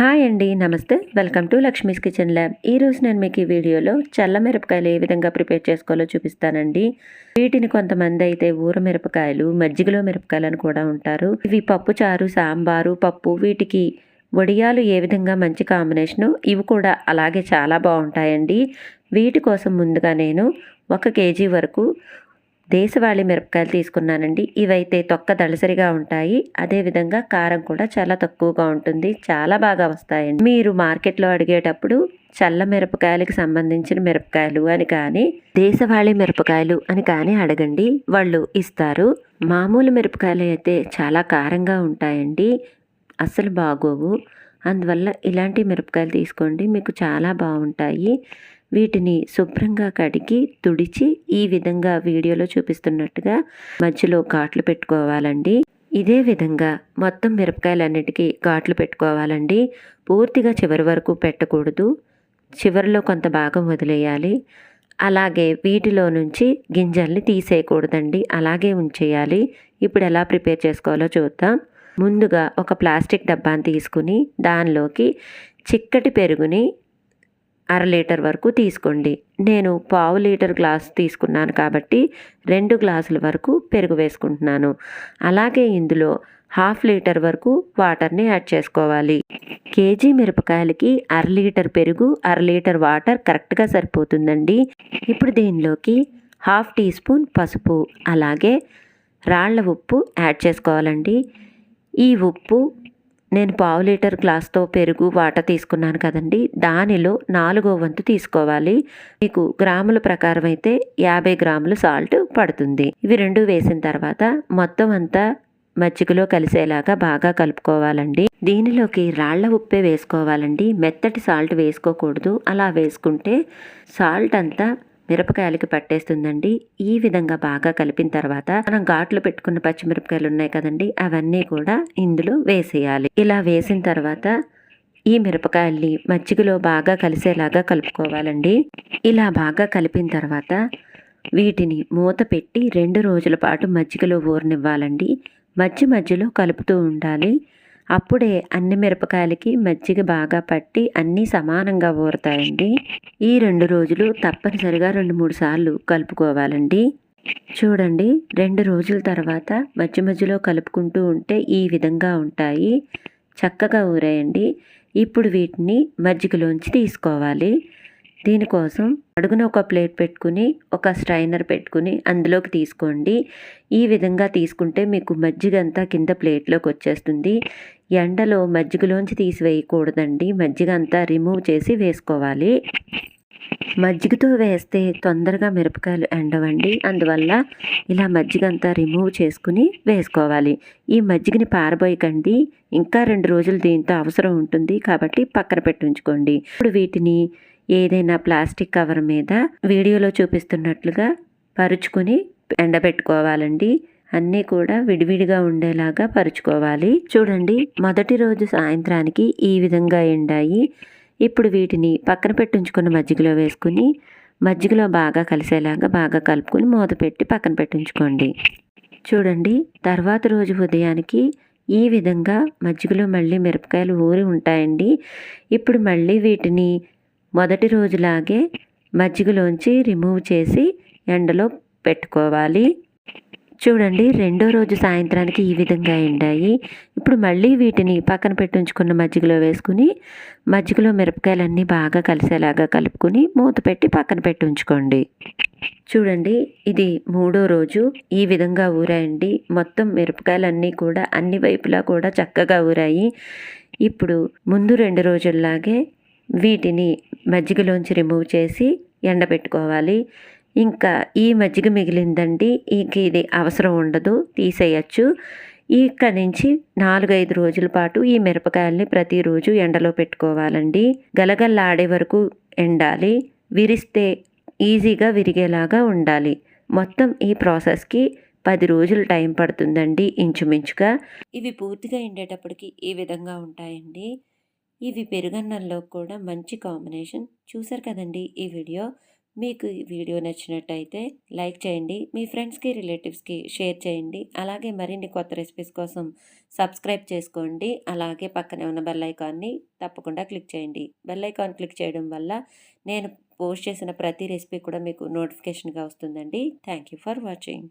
Hi అండి నమస్తే. Welcome to Lakshmi's kitchen lab. ఈరోజు నేను మీకు ఈ వీడియోలో చల్ల మిరపకాయలు ఏ విధంగా ప్రిపేర్ చేసుకోవాలో చూపిస్తానండి. వీటిని కొంతమంది అయితే ఊర మిరపకాయలు మజ్జిగలో మిరపకాయలు అని కూడా ఉంటారు. ఇవి పప్పు చారు సాంబారు పప్పు వీటికి వడియాలు ఏ విధంగా మంచి కాంబినేషను ఇవి కూడా అలాగే చాలా బాగుంటాయండి. వీటి కోసం ముందుగా నేను ఒక కేజీ వరకు దేశవాళీ మిరపకాయలు తీసుకున్నానండి. ఇవైతే తొక్క దళసరిగా ఉంటాయి. అదేవిధంగా కారం కూడా చాలా తక్కువగా ఉంటుంది. చాలా బాగా వస్తాయండి. మీరు మార్కెట్లో అడిగేటప్పుడు చల్ల మిరపకాయలకు సంబంధించిన మిరపకాయలు అని కానీ దేశవాళీ మిరపకాయలు అని కానీ అడగండి. వాళ్ళు ఇస్తారు. మామూలు మిరపకాయలు అయితే చాలా కారంగా ఉంటాయండి. అస్సలు బాగోవు. అందువల్ల ఇలాంటి మిరపకాయలు తీసుకోండి. మీకు చాలా బాగుంటాయి. వీటిని శుభ్రంగా కడిగి తుడిచి ఈ విధంగా వీడియోలో చూపిస్తున్నట్టుగా మధ్యలో ఘాట్లు పెట్టుకోవాలండి. ఇదే విధంగా మొత్తం మిరపకాయలన్నిటికీ ఘాట్లు పెట్టుకోవాలండి. పూర్తిగా చివరి వరకు పెట్టకూడదు. చివరిలో కొంత భాగం వదిలేయాలి. అలాగే వీటిలో నుంచి గింజల్ని తీసేయకూడదండి. అలాగే ఉంచేయాలి. ఇప్పుడు ఎలా ప్రిపేర్ చేసుకోవాలో చూద్దాం. ముందుగా ఒక ప్లాస్టిక్ డబ్బాని తీసుకుని దానిలోకి చిక్కటి పెరుగుని అర లీటర్ వరకు తీసుకోండి. నేను పావు లీటర్ గ్లాస్ తీసుకున్నాను కాబట్టి రెండు గ్లాసుల వరకు పెరుగు వేసుకుంటున్నాను. అలాగే ఇందులో హాఫ్ లీటర్ వరకు వాటర్ని యాడ్ చేసుకోవాలి. కేజీ మిరపకాయలకి అర లీటర్ పెరుగు అర లీటర్ వాటర్ కరెక్ట్గా సరిపోతుందండి. ఇప్పుడు దీనిలోకి హాఫ్ టీ స్పూన్ పసుపు అలాగే రాళ్ళ ఉప్పు యాడ్ చేసుకోవాలండి. ఈ ఉప్పు నేను పావు లీటర్ గ్లాస్తో పెరుగు వాటర్ తీసుకున్నాను కదండి. దానిలో నాలుగో వంతు తీసుకోవాలి. మీకు గ్రాముల ప్రకారం అయితే యాభై గ్రాములు సాల్ట్ పడుతుంది. ఇవి రెండు వేసిన తర్వాత మొత్తం అంతా మజ్జిగలో కలిసేలాగా బాగా కలుపుకోవాలండి. దీనిలోకి రాళ్ళ ఉప్పే వేసుకోవాలండి. మెత్తటి సాల్ట్ వేసుకోకూడదు. అలా వేసుకుంటే సాల్ట్ అంతా మిరపకాయలకి పట్టేస్తుందండి. ఈ విధంగా బాగా కలిపిన తర్వాత మనం ఘాట్లు పెట్టుకున్న పచ్చిమిరపకాయలు ఉన్నాయి కదండి అవన్నీ కూడా ఇందులో వేసేయాలి. ఇలా వేసిన తర్వాత ఈ మిరపకాయల్ని మజ్జిగలో బాగా కలిసేలాగా కలుపుకోవాలండి. ఇలా బాగా కలిపిన తర్వాత వీటిని మూత పెట్టి రెండు రోజుల పాటు మజ్జిగలో ఊరనివ్వాలండి. మధ్య మధ్యలో కలుపుతూ ఉండాలి. అప్పుడే అన్ని మిరపకాయలకి మజ్జిగ బాగా పట్టి అన్నీ సమానంగా ఊరతాయండి. ఈ రెండు రోజులు తప్పనిసరిగా రెండు మూడు సార్లు కలుపుకోవాలండి. చూడండి రెండు రోజుల తర్వాత మధ్య మధ్యలో కలుపుకుంటూ ఉంటే ఈ విధంగా ఉంటాయి. చక్కగా ఊరాయండి. ఇప్పుడు వీటిని మజ్జిగలోంచి తీసుకోవాలి. దీనికోసం అడుగున ఒక ప్లేట్ పెట్టుకుని ఒక స్ట్రైనర్ పెట్టుకుని అందులోకి తీసుకోండి. ఈ విధంగా తీసుకుంటే మీకు మజ్జిగ అంతా కింద ప్లేట్లోకి వచ్చేస్తుంది. ఎండలో మజ్జిగలోంచి తీసివేయకూడదండి. మజ్జిగ అంతా రిమూవ్ చేసి వేసుకోవాలి. మజ్జిగతో వేస్తే తొందరగా మిరపకాయలు ఎండవండి. అందువల్ల ఇలా మజ్జిగ అంతా రిమూవ్ చేసుకుని వేసుకోవాలి. ఈ మజ్జిగని పారబోయకండి. ఇంకా రెండు రోజులు దీంతో అవసరం ఉంటుంది కాబట్టి పక్కన పెట్టించుకోండి. ఇప్పుడు వీటిని ఏదైనా ప్లాస్టిక్ కవర్ మీద వీడియోలో చూపిస్తున్నట్లుగా పరుచుకుని ఎండబెట్టుకోవాలండి. అన్నీ కూడా విడివిడిగా ఉండేలాగా పరుచుకోవాలి. చూడండి మొదటి రోజు సాయంత్రానికి ఈ విధంగా ఎండాయి. ఇప్పుడు వీటిని పక్కన పెట్టించుకున్న మజ్జిగలో వేసుకుని మజ్జిగలో బాగా కలిసేలాగా బాగా కలుపుకొని మూత పెట్టి పక్కన పెట్టించుకోండి. చూడండి తర్వాత రోజు ఉదయానికి ఈ విధంగా మజ్జిగలో మళ్ళీ మిరపకాయలు ఊరి ఉంటాయండి. ఇప్పుడు మళ్ళీ వీటిని మొదటి రోజులాగే మజ్జిగలోంచి రిమూవ్ చేసి ఎండలో పెట్టుకోవాలి. చూడండి రెండో రోజు సాయంత్రానికి ఈ విధంగా ఎండాయి. ఇప్పుడు మళ్ళీ వీటిని పక్కన పెట్టుంచుకున్న మజ్జిగలో వేసుకుని మజ్జిగలో మిరపకాయలన్నీ బాగా కలిసేలాగా కలుపుకుని మూత పెట్టి పక్కన పెట్టుంచుకోండి చూడండి ఇది మూడో రోజు ఈ విధంగా ఊరాయండి. మొత్తం మిరపకాయలన్నీ కూడా అన్ని వైపులా కూడా చక్కగా ఊరాయి. ఇప్పుడు ముందు రెండు రోజుల్లాగే వీటిని మజ్జిగలోంచి రిమూవ్ చేసి ఎండబెట్టుకోవాలి. ఇంకా ఈ మజ్జిగ మిగిలిందండి. ఇంక ఇది అవసరం ఉండదు. తీసేయచ్చు. ఇక్కడ నుంచి నాలుగైదు రోజుల పాటు ఈ మిరపకాయల్ని ప్రతిరోజు ఎండలో పెట్టుకోవాలండి. గలగల్లాడే వరకు ఎండాలి. విరిస్తే ఈజీగా విరిగేలాగా ఉండాలి. మొత్తం ఈ ప్రాసెస్కి పది రోజులు టైం పడుతుందండి ఇంచుమించుగా. ఇవి పూర్తిగా ఎండేటప్పటికి ఈ విధంగా ఉంటాయండి. ఇవి పెరుగన్నంలో కూడా మంచి కాంబినేషన్. చూసారు కదండి ఈ వీడియో? మీకు ఈ వీడియో నచ్చినట్టయితే లైక్ చేయండి మీ ఫ్రెండ్స్కి రిలేటివ్స్కి షేర్ చేయండి. అలాగే మరిన్ని కొత్త రెసిపీస్ కోసం సబ్స్క్రైబ్ చేసుకోండి. అలాగే పక్కనే ఉన్న బెల్ ఐకాన్ని తప్పకుండా క్లిక్ చేయండి. బెల్ ఐకాన్ క్లిక్ చేయడం వల్ల నేను పోస్ట్ చేసిన ప్రతి రెసిపీ కూడా మీకు నోటిఫికేషన్గా వస్తుందండి. Thank you for watching.